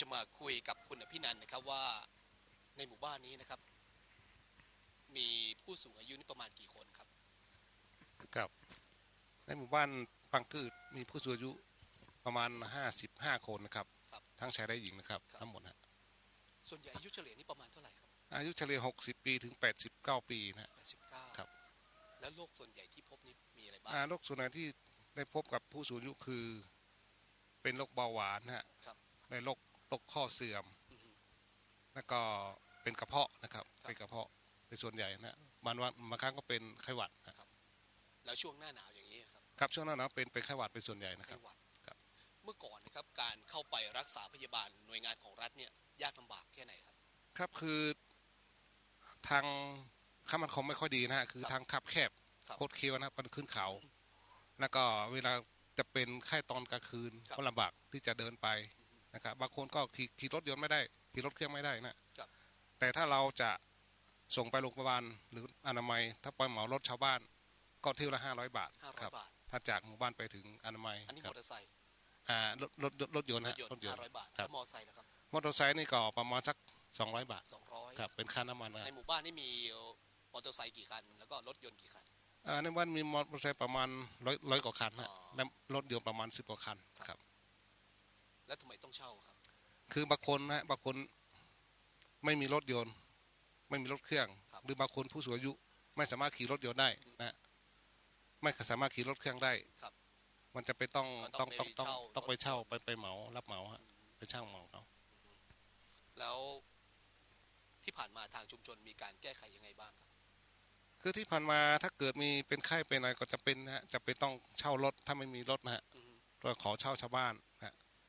จะมาคุยกับคุณอภินันท์นะครับว่าในหมู่บ้านนี้นะครับ มีผู้สูงอายุนี่ประมาณกี่คนครับ ครับ ในหมู่บ้านปังกืดมีผู้สูงอายุประมาณ55คนนะครับครับทั้งชายและหญิงนะครับครับทั้งหมดนะส่วนใหญ่อายุเฉลี่ยนี่ประมาณเท่าไหร่ครับ อายุเฉลี่ย60ปีถึง89ปีนะฮะ89ครับ แล้วโรคส่วนใหญ่ที่พบนี่มีอะไรบ้างอ่าโรคส่วนใหญ่ที่ได้พบกับผู้สูงอายุคือ เป็นโรคเบาหวานนะฮะครับในโรค โรคข้อเสื่อมอือฮึแล้วก็เป็นกระเพาะนะครับครับเป็นกระเพาะเป็นส่วนใหญ่นะบางวันบางครั้งก็เป็นไข้หวัดนะแล้วช่วงหน้าหนาวอย่างนี้ครับครับช่วงหนั้นนะเป็นเป็นไข้หวัดเป็นส่วนใหญ่นะคไข้รับหวัดครับเมื่อก่อนนะครับการเข้าไปรักษาพยาบาลหน่วยงานของรัฐเนี่ยยากลำบากแค่ไหนครับ ครับคือทางข้ามันคงไม่ค่อยดีนะฮะคือครับทางขับแคบครับโคตรเคี้ยวนะครับมันขึ้นเขา แล้วก็เวลาจะเป็นไข้ตอนกลางคืนครับก็ลำบากที่จะเดินไป นะครับบางคนก็ขี่ขี่รถยนต์ไม่ได้ขี่รถเครื่องไม่ได้นะครับแต่ถ้าเราจะส่งไปโรงพยาบาลหรืออนามัย ถ้าไปเหมารถชาวบ้าน ก็เที่ยวละห้าร้อยบาทห้าร้คอรัยบาทถ้าจากหมู่บ้านไปถึงอนามัยอันนี้คมรัอบเตอร์ไซค์อ่ารถรถรถรถยนต์รฮะถยนต์รถยนห้าต์ร้อยบาทครับแล้วมอเตอร์ไซค์ล่ะครับมอเตอร์ไซค์นี่ก็ประมาณสักสองร้อยบาทสองร้อยครับเป็นค่าน้ำมันนะในหมู่บ้านนี่มีมอเตอร์ไซค์กี่คันแล้วก็รถยนต์กี่คันอ่าในบ้านมีมอเตอร์ไซค์ประมาณร้อยร้อยกว่าคันฮะอ๋อและรถยนต์ประมาณสิบกว่าคันครับครับ แล้วทำไมต้องเช่าครับ คือบางคนนะฮะบางคนไม่มีรถยนต์ ไม่มีรถเครื่องครับหรือบางคนผู้สูงอายุ ไม่สามารถขี่รถยนต์ได้นะฮะไม่สามารถขี่รถเครื่องได้ครับ มันจะไปต้องมันต้ต้อองงต้องต้องไปเช่าต้องไปเช่าไปไปเหมา รับเหมาฮะไปเช่าเหมาเขาแล้วที่ผ่านมาทางชุมชนมีการแก้ไขยังไงบ้างครับ คือที่ผ่านมาถ้าเกิดมีเป็นไข้เป็นอะไรก็จะเป็นนะฮะจะเป็นต้องเช่ารถถ้าไม่มีรถนะฮะอือฮึก็ขอเช่าชาวบ้านนะฮะ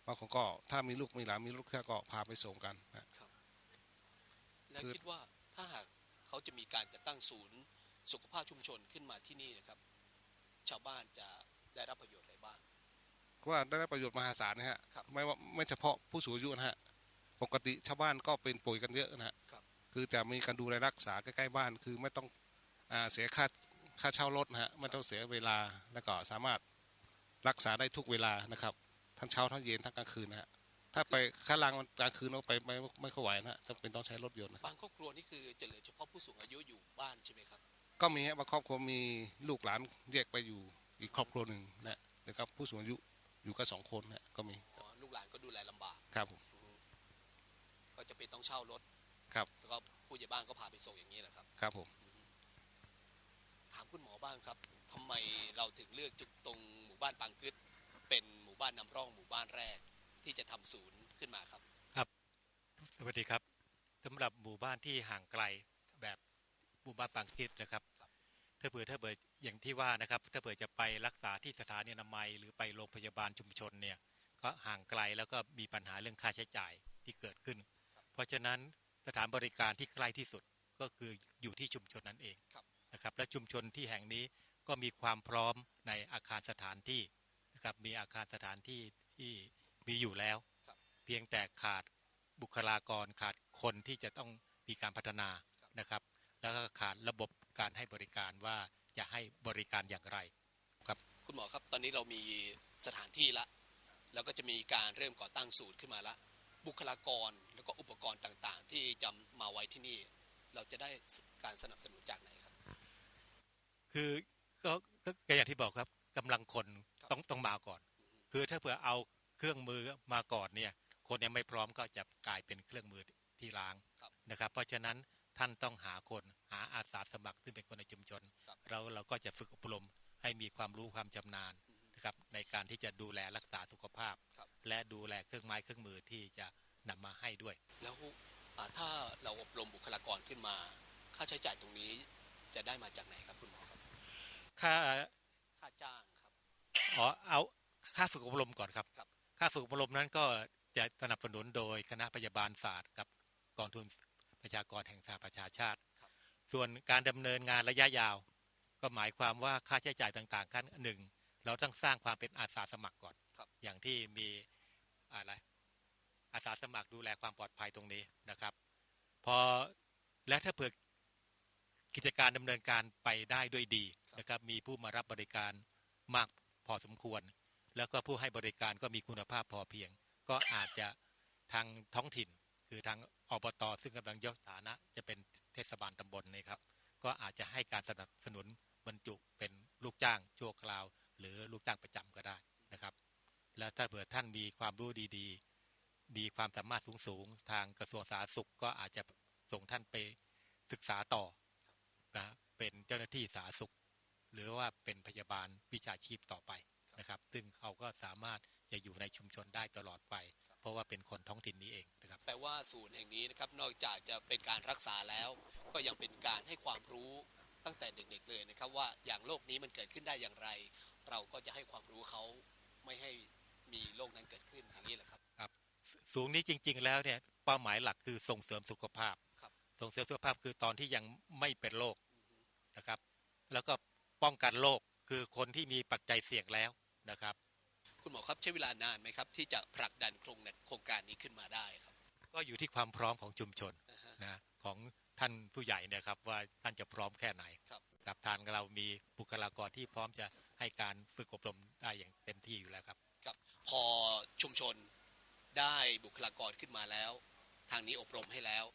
บางคนก็ถ้ามีลูกมีหลานมีรถเครื่องก็พาไปส่งกันนะแล้วคือคิดว่าถ้าหากเขาจะมีการจัดตั้งศูนย์สุขภาพชุมชนขึ้นมาที่นี่นะครับ ชาวบ้านจะได้รับประโยชน์อะไรบ้างว่าได้รับประโยชน์มหาศาลนะฮะครับไม่ว่าไม่เฉพาะผู้สูงอายุนะฮะปกติชาวบ้านก็เป็นป่วยกันเยอะนะฮะครับคือจะมีการดูแลรักษาใกล้ๆบ้าน คือไม่ต้องอ่าเสียค่าค่าเช่ารถนะฮะไม่ต้องเสียเวลาแล้วก็สามารถรักษาได้ทุกเวลานะครับ ทั้งเช้าทั้งเย็นทั้งกลางคืนนะฮะถ้าไปค่าล่างกลางคืนก็ไปไม่ไม่ค่อยไหวนะฮะจำเป็นต้องใช้รถยนต์นะครับบางครอบครัวนี่คือจะเหลือเฉพาะผู้สูงอายุอยู่บ้านใช่ไหมครับ ก็มีฮะบางครอบครัวมีลูกหลานแยกไปอยู่อีกครอบครัวหนึ่งนะนะครับผู้สูงอายุอยู่กันสองคนนะก็มีอ๋อลูกหลานก็ดูแลลำบากครับผมอือฮึก็จะเป็นต้องเช่ารถครับแล้วก็ผู้ใหญ่บ้านก็พาไปส่งอย่างนี้แหละครับครับผมอือฮึถามคุณหมอบ้างครับทำไมเราถึงเลือกจุดตรงหมู่บ้านปางกึดเป็นห มู่บ้านนำร่องหมู่บ้านแรก ที่จะทำศูนย์ขึ้นมาครับสวัสดีครับสำหรับหมู่บ้านที่ห่างไกลแบบหมู่บ้านปางคิดนะครับครับถ้าเผื่อถ้าเผื่ออย่างที่ว่านะครับ ถ้าเผื่อจะไปรักษาที่สถานีอนามัย หรือไปโรงพยาบาลชุมชนเนี่ยก็ห่างไกลแล้วก็มีปัญหาเรื่องค่าใช้จ่ายที่เกิดขึ้น เพราะฉะนั้นสถานบริการที่ใกล้ที่สุดก็คืออยู่ที่ชุมชนนั่นเองครับนะครับ และชุมชนที่แห่งนี้ก็มีความพร้อมในอาคารสถานที่ นะครับมีอาคารสถานที่ที่มีอยู่แล้วครับเพียงแต่ขาดบุคลากรขาดคนที่จะต้องมีการพัฒนานะครับ แล้วก็ขาดระบบการให้บริการว่าจะให้บริการอย่างไรคุณหมอครับตอนนี้เรามีสถานที่ละ แล้วก็จะมีการเริ่มก่อตั้งศูนย์ขึ้นมาละ บุคลากรแล้วก็อุปกรณ์ต่างๆ ที่จะมาไว้ที่นี่ เราจะได้การสนับสนุนจากไหนครับ คือก็ก็ก็อย่างที่บอกครับกำลังคนครับ ต้องต้องมาก่อน คือถ้าเผื่อเอาเครื่องมือมาก่อนเนี่ย คนยังไม่พร้อมก็จะกลายเป็นเครื่องมือที่ล้างครับนะครับ เพราะฉะนั้นท่านต้องหาคนหาอาสาสมัครซึ่งเป็นคนในชุมชนครับเราเราก็จะฝึกอบรมให้มีความรู้ความชำนาญนะครับในการที่จะดูแลรักษาสุขภาพครับและดูแลเครื่องไม้เครื่องมือที่จะนำมาให้ด้วย แล้วอ่าถ้าเราอบรมบุคลากรขึ้นมา ค่าใช้จ่ายตรงนี้จะได้มาจากไหนครับคุณหมอครับ ค่าค่าจ้างครับ อ๋อเอาค่าฝึกอบรมก่อนครับครับ ค่าฝึกอบรมนั้นก็จะสนับสนุนโดยคณะพยาบาลศาสตร์กับกองทุนประชากรแห่งสหประชาชาติครับส่วนการดำเนินงานระยะยาว ก็หมายความว่าค่าใช้จ่ายต่างๆขั้นหนึ่งเราต้องสร้างความเป็นอาสาสมัครก่อนครับอย่างที่มีอะไรอาสาสมัครดูแลความปลอดภัยตรงนี้นะครับ พอและถ้าเผื่อกิจการดำเนินการไปได้ด้วยดีนะครับ มีผู้มารับบริการมาก พอสมควร แล้วก็ผู้ให้บริการก็มีคุณภาพพอเพียง ก็อาจจะทางท้องถิ่น คือทางอบตซึ่งกำลังยกฐานะ จะเป็นเทศบาลตำบลนี่ครับ ก็อาจจะให้การสนับสนุนบรรจุเป็นลูกจ้างชั่วคราว หรือลูกจ้างประจำก็ได้นะครับ แล้วถ้าเผื่อท่านมีความรู้ดีๆ มีความสามารถสูงๆทางกระทรวงสาธารณสุขก็อาจจะส่งท่านไปศึกษาต่อนะเป็นเจ้าหน้าที่สาธารณสุข หรือว่าเป็นพยาบาลวิชาชีพต่อไปนะครับ ซึ่งเขาก็สามารถจะอยู่ในชุมชนได้ตลอดไป เพราะว่าเป็นคนท้องถิ่นนี้เองนะครับแปลว่าศูนย์แห่งนี้นะครับนอกจากจะเป็นการรักษาแล้ว ก็ยังเป็นการให้ความรู้ตั้งแต่เด็กๆเลยนะครับ ว่าอย่างโรคนี้มันเกิดขึ้นได้อย่างไร เราก็จะให้ความรู้เขาไม่ให้มีโรคนั้นเกิดขึ้นอย่างนี้แหละครับสูงนี้จริง ๆ แล้วเนี่ยเป้าหมายหลักคือส่งเสริมสุขภาพครับส่งเสริมสุขภาพคือตอนที่ยังไม่เป็นโรคนะครับ แล้วก็ ป้องกันโรคคือคนที่มีปัจจัยเสี่ยงแล้วนะครับ คุณหมอครับใช้เวลานานไหมครับ ที่จะผลักดันโครงโครงการนี้ขึ้นมาได้ครับ ก็อยู่ที่ความพร้อมของชุมชนนะฮะนะของท่านผู้ใหญ่เนะครับว่าท่านจะพร้อมแค่ไหนครับครับทางเรามีบุคลากรที่พร้อมจะให้การฝึกอบรมได้อย่างเต็มที่อยู่แล้วครับครับพอชุมชนได้บุคลากรขึ้นมาแล้ว ทางนี้อบรมให้แล้ว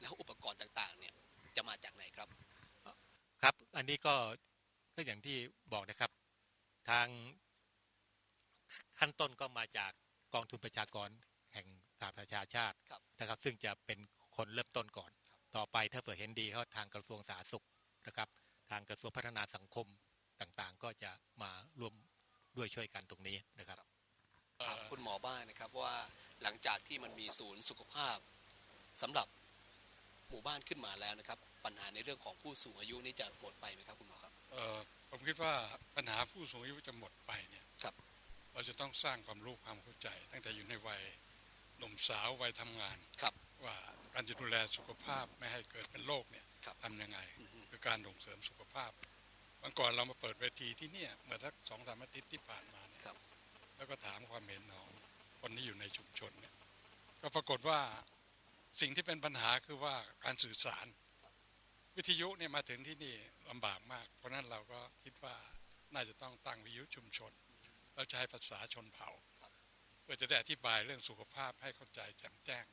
แล้วอุปกรณ์ต่างๆเนี่ยจะมาจากไหนครับ ครับอันนี้ก็ ก็อย่างที่บอกนะครับ ทางขั้นต้นก็มาจากกองทุนประชากรแห่งสหประชาชาติครับนะครับ ซึ่งจะเป็นคนเริ่มต้นก่อน ต่อไปถ้าเปิดเห็นดีเขาทางกระทรวงสาธารณสุขนะครับ ทางกระทรวงพัฒนาสังคมต่างๆ ก็จะมาร่วมด้วยช่วยกันตรงนี้นะครับถามคุณหมอบ้างนะครับว่าหลังจากที่มันมีศูนย์สุขภาพสำหรับหมู่บ้านขึ้นมาแล้วนะครับ ปัญหาในเรื่องของผู้สูงอายุนี่จะหมดไปไหมครับคุณหมอครับเอ่อ ผมคิดว่าปัญหาผู้สูงอายุจะหมดไปเนี่ยครับเราจะต้องสร้างความรู้ความเข้าใจ ตั้งแต่อยู่ในวัยหนุ่มสาววัยทำงานครับว่าการจะดูแลสุขภาพไม่ให้เกิดเป็นโรคเนี่ยครับทำยังไงอือฮึคือการส่งเสริมสุขภาพวันก่อนเรามาเปิดเวทีที่เนี่ยเมื่อสักสองสามอาทิตย์ที่ผ่านมาเนี่ยครับแล้วก็ถามความเห็นของคนที่อยู่ในชุมชนเนี่ยก็ปรากฏว่าสิ่งที่เป็นปัญหาคือว่าการสื่อสาร วิทยุเนี่ยมาถึงที่นี่ลำบากมาก เพราะนั้นเราก็คิดว่าน่าจะต้องตั้งวิทยุชุมชนแล้วใช้ภาษาชนเผ่าเพื่อจะได้อธิบายเรื่องสุขภาพให้เข้าใจแจ่มแจ้ง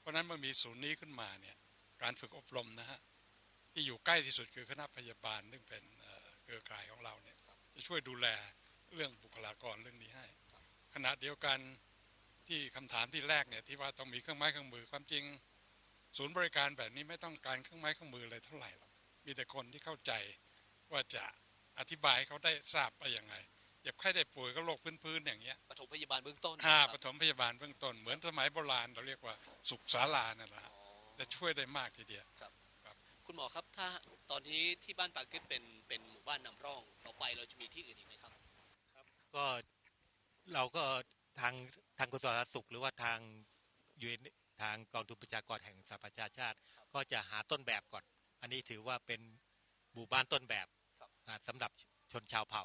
เพราะนั้นเมื่อมีศูนย์นี้ขึ้นมาเนี่ยการฝึกอบรมนะฮะที่อยู่ใกล้ที่สุดคือคณะพยาบาลซึ่งเป็นเออเครือข่ายของเราเนี่ยจะช่วยดูแลเรื่องบุคลากรเรื่องนี้ให้ ขณะเดียวกันที่คำถามที่แรกเนี่ยที่ว่าต้องมีเครื่องไม้เครื่องมือความจริง ศูนย์บริการแบบนี้ไม่ต้องการเครื่องไม้เครื่องมืออะไรเท่าไหร่หรอกมีแต่คนที่เข้าใจว่าจะอธิบายให้เขาได้ทราบไปยังไงเจ็บไข้ได้ป่วยก็โรคพื้นๆอย่างเงี้ยปฐมพยาบาลเบื้องต้นอ่าคปรับฐมพยาบาลเบื้องต้น เหมือนสมัยโบราณเราเรียกว่าสุขศาลานั่นแหละอ๋อจะช่วยได้มากทีเดียวคุณหมอครับถ้าตอนนี้ที่บ้านปากเกร็ดเป็นเป็นหมู่บ้านนำร่องต่อไปเราจะมีที่อื่นอีกไหมครับ ก็เราก็ทางทางกระทรวงสาธารณสุขหรือว่าทางยูเอ็น ทางกองทุนประชากรแห่งสหประชาชาติ ก็จะหาต้นแบบก่อน อันนี้ถือว่าเป็นหมู่บ้านต้นแบบครับอ่าสำหรับชนชาวเผ่า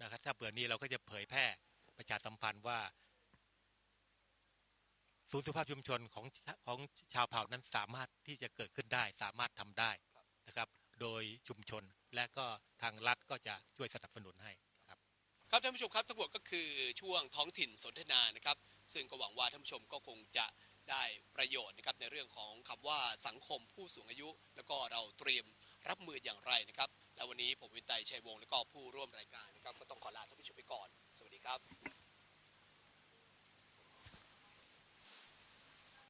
นะครับ ถ้าเบื่อนี้เราก็จะเผยแพร่ประชาสัมพันธ์ว่าศูนย์สุขภาพชุมชนของของชาวเผ่านั้นสามารถที่จะเกิดขึ้นได้ สามารถทำได้นะครับ โดยชุมชนและก็ทางรัฐก็จะช่วยสนับสนุนให้ครับครับท่านผู้ชมครับทั้งหมดก็คือช่วงท้องถิ่นสนทนานะครับ ซึ่งก็หวังว่าท่านผู้ชมก็คงจะ ได้ประโยชน์นะครับในเรื่องของคำว่าสังคมผู้สูงอายุ แล้วก็เราเตรียมรับมืออย่างไรนะครับและวันนี้ผมวินไตชัยวงศ์และก็ผู้ร่วมรายการนะครับก็ต้องขอลาท่านผู้ชมไปก่อน สวัสดีครับ